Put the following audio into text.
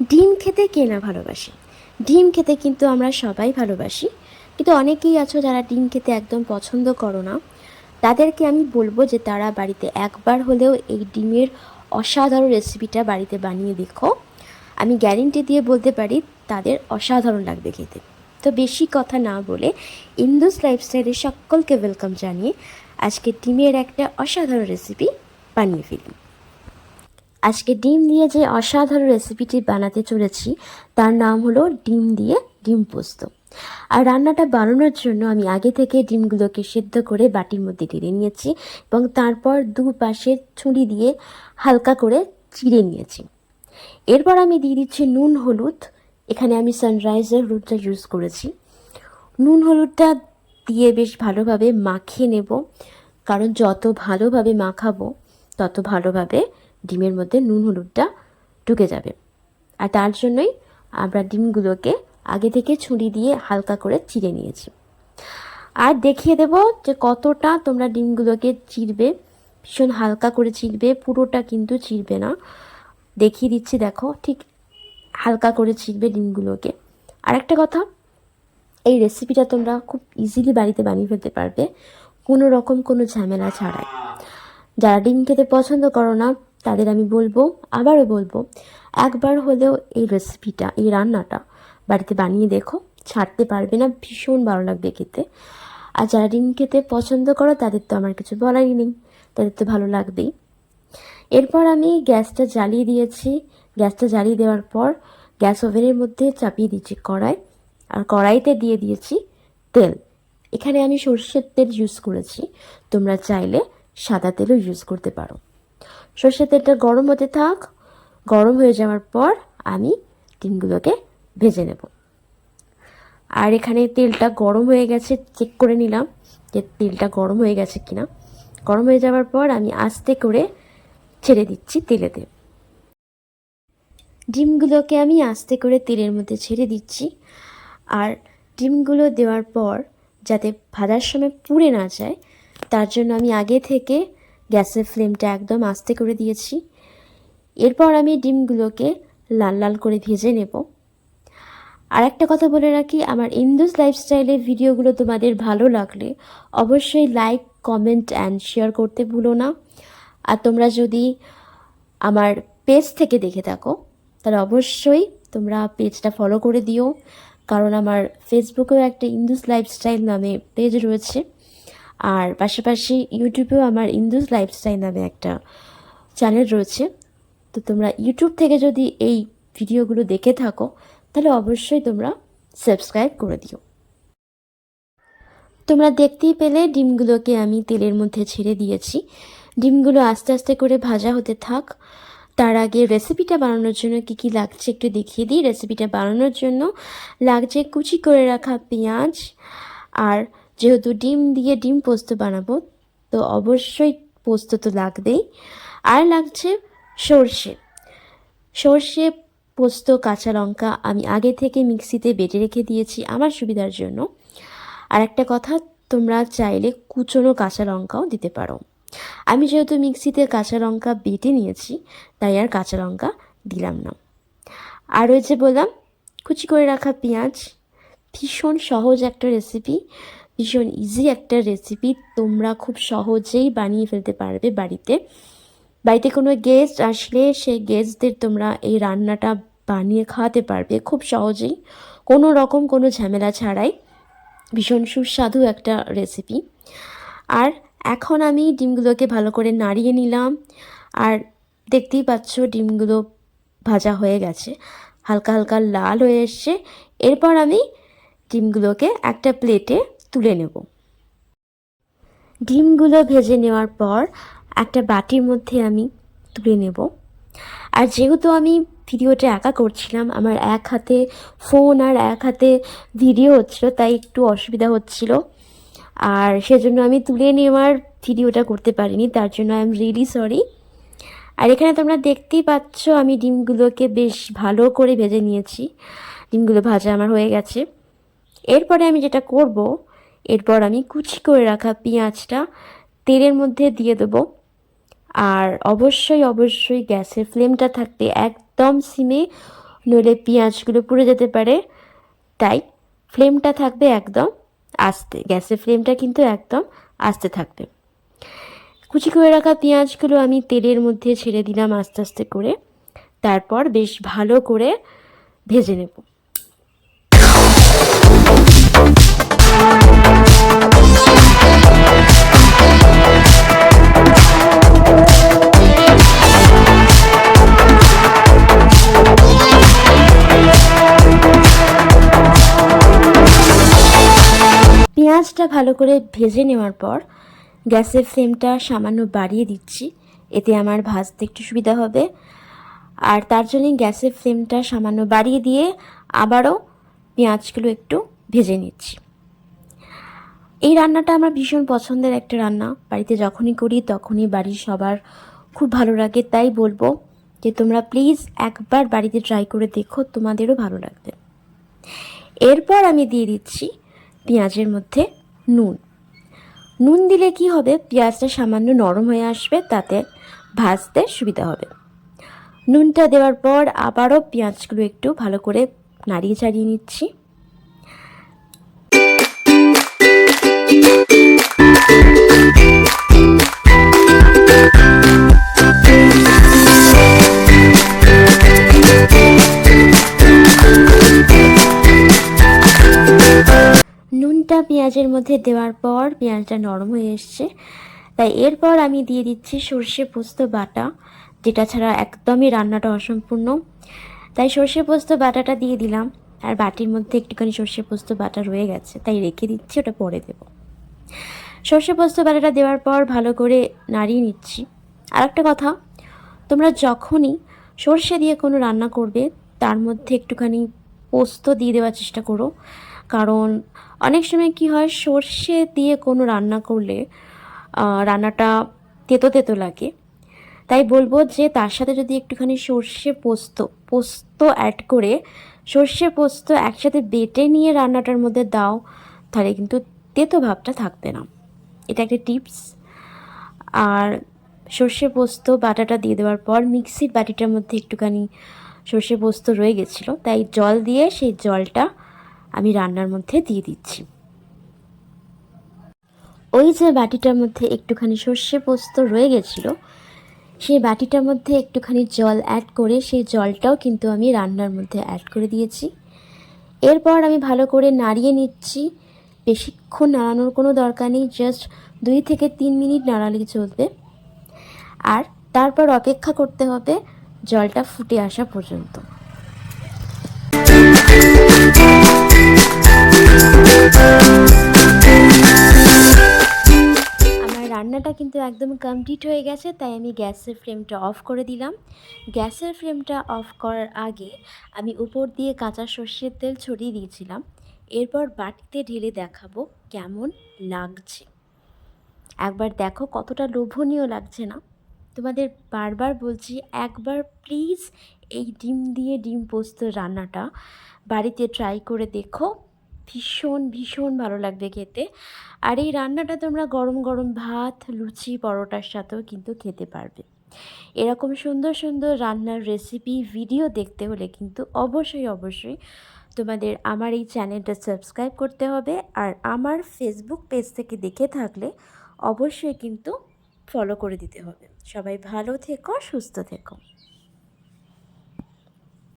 ডিম খেতে কে না ভালোবাসে? ডিম খেতে কিন্তু আমরা সবাই ভালোবাসি। কিন্তু অনেকেই আছো যারা ডিম খেতে একদম পছন্দ করো না। তাদেরকে আমি বলব যে তারা বাড়িতে একবার হলেও এই ডিমের অসাধারণ রেসিপিটা বাড়িতে বানিয়ে দেখো। আমি গ্যারেন্টি দিয়ে বলতে পারি, তাদের অসাধারণ লাগবে খেতে। তো বেশি কথা না বলে ইন্দুস লাইফস্টাইলের সকলকে ওয়েলকাম জানিয়ে আজকে ডিমের একটা অসাধারণ রেসিপি বানিয়ে ফেলি। আজকে ডিম দিয়ে যে অসাধারণ রেসিপিটি বানাতে চলেছি, তার নাম হলো ডিম দিয়ে ডিম পোস্ত। আর রান্নাটা বানানোর জন্য আমি আগে থেকে ডিমগুলোকে সেদ্ধ করে বাটির মধ্যে ঢেলে নিয়েছি এবং তারপর দু পাশে ছুরি দিয়ে হালকা করে চিড়ে নিয়েছি। এরপর আমি দিয়ে দিচ্ছি নুন, হলুদ। এখানে আমি সানরাইজার হলুদটা ইউজ করেছি। নুন, হলুদটা দিয়ে বেশ ভালোভাবে মাখিয়ে নেব। কারণ যত ভালোভাবে মাখাবো, তত ভালোভাবে ডিমের মধ্যে নুন, হলুদটা ঢুকে যাবে। আর তার জন্যই আমরা ডিমগুলোকে আগে থেকে ছুরি দিয়ে হালকা করে চিড়ে নিয়েছি। আর দেখিয়ে দেব যে কতটা তোমরা ডিমগুলোকে চিরবে ভীষণ হালকা করে চিরবে পুরোটা কিন্তু চিরবে না। দেখিয়ে দিচ্ছি, দেখো, ঠিক হালকা করে চিরবে ডিমগুলোকে। আর একটা কথা, এই রেসিপিটা তোমরা খুব ইজিলি বাড়িতে বানিয়ে ফেলতে পারবে, কোনো রকম কোনো ঝামেলা ছাড়াই। যারা ডিম খেতে পছন্দ করো না তাদের আমি বলব, আবারও বলব, একবার হলেও এই রেসিপিটা এই রান্নাটা বাড়িতে বানিয়ে দেখো, ছাড়তে পারবে না, ভীষণ ভালো লাগবে খেতে। আর যারা ডিম খেতে পছন্দ করো, তাদের তো আমার কিছু বলারই নেই, তাদের তো ভালো লাগবেই। এরপর আমি গ্যাসটা জ্বালিয়ে দিয়েছি। গ্যাসটা জ্বালিয়ে দেওয়ার পর গ্যাস ওভেনের মধ্যে চাপিয়ে দিয়েছি কড়াই, আর কড়াইতে দিয়ে দিয়েছি তেল। এখানে আমি সর্ষের তেল ইউজ করেছি, তোমরা চাইলে সাদা তেলও ইউজ করতে পারো। সর্ষের তেলটা গরম হতে থাক। গরম হয়ে যাওয়ার পর আমি ডিমগুলোকে ভেজে নেব। আর এখানে তেলটা গরম হয়ে গেছে চেক করে নিলাম যে তেলটা গরম হয়ে গেছে কিনা। গরম হয়ে যাওয়ার পর আমি আস্তে করে ছেড়ে দিচ্ছি তেলেতে। ডিমগুলোকে আমি আস্তে করে তেলের মধ্যে ছেড়ে দিচ্ছি। আর ডিমগুলো দেওয়ার পর যাতে ভাজার সময় পুড়ে না যায়, তার জন্য আমি আগে থেকে গ্যাসের ফ্লেমটা একদম আস্তে করে দিয়েছি। এরপর আমি ডিমগুলোকে লাল লাল করে ভেজে নেব। আর একটা কথা বলে রাখি, আমার ইন্দুস লাইফস্টাইলের ভিডিওগুলো তোমাদের ভালো লাগলে অবশ্যই লাইক, কমেন্ট অ্যান্ড শেয়ার করতে ভুলো না। আর তোমরা যদি আমার পেজ থেকে দেখে থাকো, তাহলে অবশ্যই তোমরা পেজটা ফলো করে দিও। কারণ আমার ফেসবুকেও একটা ইন্দুস লাইফস্টাইল নামে পেজ রয়েছে। আর পাশাপাশি ইউটিউবেও আমার ইন্দুস লাইফস্টাইল নামে একটা চ্যানেল রয়েছে। তো তোমরা ইউটিউব থেকে যদি এই ভিডিওগুলো দেখে থাকো, তাহলে অবশ্যই তোমরা সাবস্ক্রাইব করে দিও। তোমরা দেখতেই পেলে ডিমগুলোকে আমি তেলের মধ্যে ছেড়ে দিয়েছি। ডিমগুলো আস্তে আস্তে করে ভাজা হতে থাক। তার আগে রেসিপিটা বানানোর জন্য কি কি লাগছে একটু দেখিয়ে দিই। রেসিপিটা বানানোর জন্য লাগছে কুচি করে রাখা পেঁয়াজ আর যেহেতু ডিম দিয়ে ডিম পোস্ত বানাবো, তো অবশ্যই পোস্ত তো লাগবেই। আর লাগছে সর্ষে। সর্ষে, পোস্ত, কাঁচা লঙ্কা আমি আগে থেকে মিক্সিতে বেটে রেখে দিয়েছি আমার সুবিধার জন্য। আর একটা কথা, তোমরা চাইলে কুচনো কাঁচা লঙ্কাও দিতে পারো। আমি যেহেতু মিক্সিতে কাঁচা লঙ্কা বেটে নিয়েছি, তাই আর কাঁচা লঙ্কা দিলাম না। আর ওই যে বললাম, কুচি করে রাখা পেঁয়াজ, ভীষণ সহজ একটা রেসিপি ভীষণ ইজি একটা রেসিপি তোমরা খুব সহজেই বানিয়ে ফেলতে পারবে বাড়িতে। বাড়িতে কোনো গেস্ট আসলে সেই গেস্টদের তোমরা এই রান্নাটা বানিয়ে খাওয়াতে পারবে খুব সহজেই। কোনো রকম কোনো ঝামেলা ছাড়াই। ভীষণ সুস্বাদু একটা রেসিপি আর এখন আমি ডিমগুলোকে ভালো করে নাড়িয়ে নিলাম। আর দেখতেই পাচ্ছ ডিমগুলো ভাজা হয়ে গেছে। হালকা হালকা লাল হয়ে এসছে। এরপর আমি ডিমগুলোকে একটা প্লেটে তুলে নেব। ডিমগুলো ভেজে নেওয়ার পর একটা বাটির মধ্যে আমি তুলে নেব। আর যেহেতু আমি ভিডিওটা একা করছিলাম, আমার এক হাতে ফোন আর এক হাতে ভিডিও হচ্ছিল, তাই একটু অসুবিধা হচ্ছিল। আর সেজন্য আমি তুলে নেওয়ার ভিডিওটা করতে পারিনি, তার জন্য আই এম রিয়েলি সরি আর এখানে তোমরা দেখতেই পাচ্ছ, আমি ডিমগুলোকে বেশ ভালো করে ভেজে নিয়েছি। ডিমগুলো ভাজা আমার হয়ে গেছে। এরপরে আমি যেটা করব এরপর আমি কুচি করে রাখা পেঁয়াজটা তেলের মধ্যে দিয়ে দেবো। আর অবশ্যই অবশ্যই গ্যাসের ফ্লেমটা থাকতে একদম সিমে নইলে পেঁয়াজগুলো পুড়ে যেতে পারে। তাই ফ্লেমটা থাকবে একদম আস্তে, গ্যাসের ফ্লেমটা কিন্তু একদম আস্তে থাকবে। কুচি করে রাখা পেঁয়াজগুলো আমি তেলের মধ্যে ছেড়ে দিলাম আস্তে আস্তে করে। তারপর বেশ ভালো করে ভেজে নেব। পেঁয়াজটা ভালো করে ভেজে নেওয়ার পর গ্যাসের ফ্লেমটা সামান্য বাড়িয়ে দিচ্ছি। এতে আমার ভাজতে একটু সুবিধা হবে। আর তার জন্য গ্যাসের ফ্লেমটা সামান্য বাড়িয়ে দিয়ে আবারও পেঁয়াজগুলো একটু ভেজে নিচ্ছি। এই রান্নাটা আমার ভীষণ পছন্দের একটা রান্না। বাড়িতে যখনই করি তখনই বাড়ির সবার খুব ভালো লাগে, তাই বলব যে তোমরা প্লিজ একবার বাড়িতে ট্রাই করে দেখো, তোমাদেরও ভালো লাগবে। এরপর আমি দিয়ে দিচ্ছি পেঁয়াজের মধ্যে নুন। নুন দিলে কি হবে? পেঁয়াজটা সামান্য নরম হয়ে আসবে, তাতে ভাজতে সুবিধা হবে। নুনটা দেওয়ার পর আবারও পেঁয়াজগুলো একটু ভালো করে নাড়িয়ে চাড়িয়ে নিচ্ছি। পেঁয়াজের মধ্যে দেওয়ার পর পেঁয়াজটা নরম হয়ে এসছে। তাই এরপর আমি দিয়ে দিচ্ছি সর্ষে পোস্ত বাটা, যেটা ছাড়া একদমই রান্নাটা অসম্পূর্ণ। তাই সর্ষে পোস্ত বাটাটা দিয়ে দিলাম, আর বাটির মধ্যে একটুখানি সর্ষে পোস্ত বাটা রয়ে গেছে, তাই রেখে দিচ্ছি, ওটা পরে দেবো। সর্ষে পোস্ত বাটাটা দেওয়ার পর ভালো করে নাড়িয়ে নিচ্ছি। আর একটা কথা, তোমরা যখনই সর্ষে দিয়ে কোনো রান্না করবে, তার মধ্যে একটুখানি পোস্ত দিয়ে দেওয়ার চেষ্টা করো। কারণ অনেক সময় কি হয়, সর্ষে দিয়ে কোনো রান্না করলে রান্নাটা তেতো তেতো লাগে। তাই বলব যে তার সাথে যদি একটুখানি সর্ষে পোস্ত পোস্ত অ্যাড করে সর্ষে পোস্ত একসাথে বেটে নিয়ে রান্নাটার মধ্যে দাও, তাহলে কিন্তু তেতো ভাবটা থাকবে না। এটা একটা টিপস। আর সর্ষে পোস্ত বাটাটা দিয়ে দেওয়ার পর মিক্সির বাটিটার মধ্যে একটুখানি সর্ষে পোস্ত রয়ে গেছিল, তাই জল দিয়ে সেই জলটা আমি রান্নার মধ্যে দিয়ে দিচ্ছি। ওই যে বাটিটার মধ্যে একটুখানি সর্ষে পোস্ত রয়ে গেছিল, সেই বাটিটার মধ্যে একটুখানি জল অ্যাড করে সেই জলটাও কিন্তু আমি রান্নার মধ্যে অ্যাড করে দিয়েছি। এরপর আমি ভালো করে নাড়িয়ে নিচ্ছি। বেশিক্ষণ নাড়ানোর কোনো দরকার নেই জাস্ট দুই থেকে তিন মিনিট নাড়ালেই চলবে। আর তারপর অপেক্ষা করতে হবে জলটা ফুটে আসা পর্যন্ত। রান্নাটা কিন্তু একদম কমপ্লিট হয়ে গেছে, তাই আমি গ্যাসের ফ্লেমটা অফ করে দিলাম। গ্যাসের ফ্লেমটা অফ করার আগে আমি উপর দিয়ে কাঁচা সর্ষের তেল ছড়িয়ে দিয়েছিলাম। এরপর বাটিতে ঢেলে দেখাবো কেমন লাগছে। একবার দেখো কতটা লোভনীয় লাগছে না। তোমাদের বারবার বলছি, একবার প্লিজ এই ডিম দিয়ে ডিম পোস্ত রান্নাটা বাড়িতে ট্রাই করে দেখো। ভীষণ ভীষণ ভালো লাগবে খেতে। আর এই রান্নাটা তোমরা গরম গরম ভাত, লুচি, পরোটার সাথেও কিন্তু খেতে পারবে। এরকম সুন্দর সুন্দর রান্নার রেসিপি ভিডিও দেখতে হলে কিন্তু অবশ্যই অবশ্যই তোমাদের আমার এই চ্যানেলটা সাবস্ক্রাইব করতে হবে। আর আমার ফেসবুক পেজ থেকে দেখে থাকলে অবশ্যই কিন্তু ফলো করে দিতে হবে। সবাই ভালো থেকো, সুস্থ থেকো।